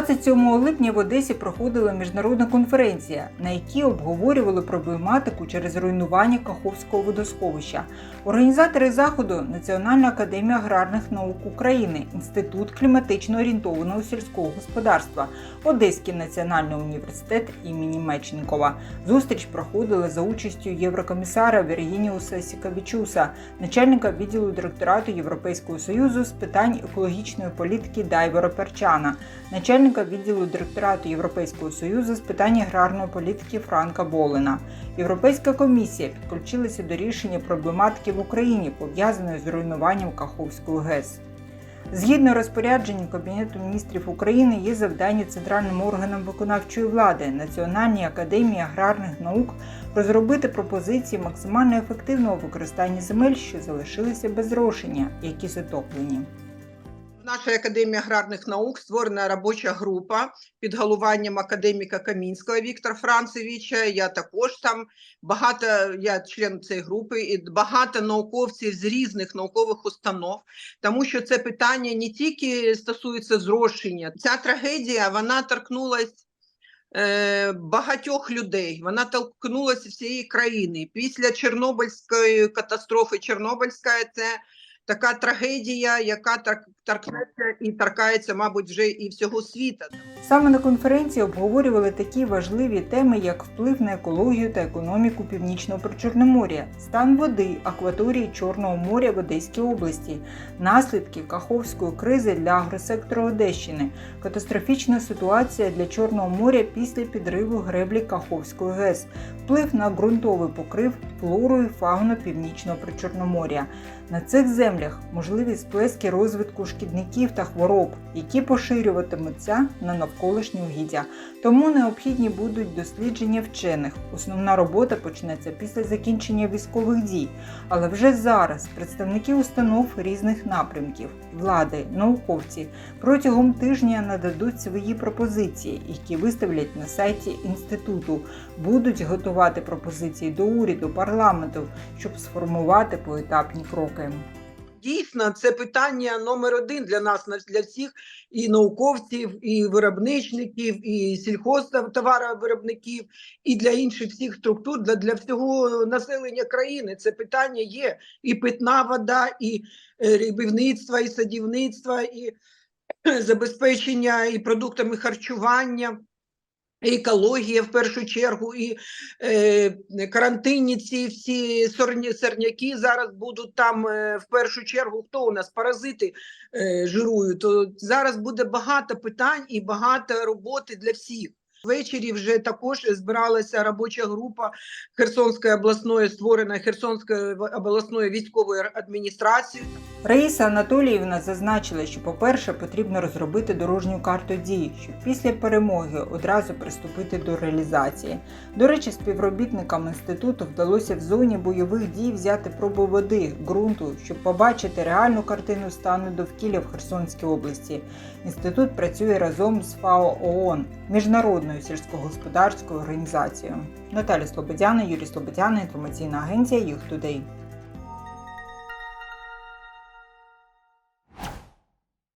27 липня в Одесі проходила міжнародна конференція, на якій обговорювали проблематику через руйнування Каховського водосховища. Організатори заходу Національна академія аграрних наук України, Інститут кліматично орієнтованого сільського господарства, Одеський національний університет імені Мечникова. Зустріч проходила за участю єврокомісара Віргініуса Сікавічуса, начальника відділу директорату Європейського союзу з питань екологічної політики Дайвера Перчана, начальника відділу директорату Європейського союзу з питань аграрної політики Франка Болена. Європейська комісія підключилася до рішення проблематики в Україні, пов'язаної з руйнуванням Каховської ГЕС. Згідно розпорядженням Кабінету міністрів України є завдання центральним органам виконавчої влади Національній академії аграрних наук розробити пропозиції максимально ефективного використання земель, що залишилися без зрошення, які затоплені. В нашій академії аграрних наук створена робоча група під головуванням академіка Камінського Віктора Францевича. Я також там багато, я член цієї групи, і багато науковців з різних наукових установ, тому що це питання не тільки стосується зрошення. Ця трагедія вона торкнулась. е, Багатьох людей вона торкнулася всієї країни після Чорнобильської катастрофи. Чорнобильська це така трагедія, яка тор- торкнеться і торкається, мабуть, вже і всього світу. Саме на конференції обговорювали такі важливі теми, як вплив на екологію та економіку північного причорномор'я, стан води, акваторії Чорного моря в Одеській області, наслідки Каховської кризи для агросектору Одещини, катастрофічна ситуація для Чорного моря після підриву греблі Каховської ГЕС, вплив на ґрунтовий покрив флору і фауну північного причорноморя. На цих землях можливі сплески розвитку шкідників та хвороб, які поширюватимуться на навколишні угіддя. Тому необхідні будуть дослідження вчених. Основна робота почнеться після закінчення військових дій. Але вже зараз представники установ різних напрямків, влади, науковці протягом тижня нададуть свої пропозиції, які виставлять на сайті інституту, будуть готувати пропозиції до уряду, парламенту, щоб сформувати поетапні кроки. Дійсно, це питання номер один для нас, на- для всіх і науковців, і виробничників, і сільхозтоваровиробників, і для інших всіх структур, для, для всього населення країни. Це питання є і питна вода, і е, рибівництво, і садівництво, і забезпечення і продуктами харчування. Екологія в першу чергу, і е, карантинні ці всі сорні, сорняки зараз будуть там е, в першу чергу. Хто у нас паразити е, жирують? То зараз буде багато питань і багато роботи для всіх. Ввечері вже також збиралася робоча група Херсонської обласної створена Херсонською обласною військовою адміністрацією. Раїса Анатоліївна зазначила, що, по-перше, потрібно розробити дорожню карту дій, щоб після перемоги одразу приступити до реалізації. До речі, співробітникам інституту вдалося в зоні бойових дій взяти пробу води, ґрунту, щоб побачити реальну картину стану довкілля в Херсонській області. Інститут працює разом з ФАО ООН, міжнародною сільськогосподарською організацією. Наталя Слободяна, Юрій Слободяна, інформаційна агенція «Юг Тудей».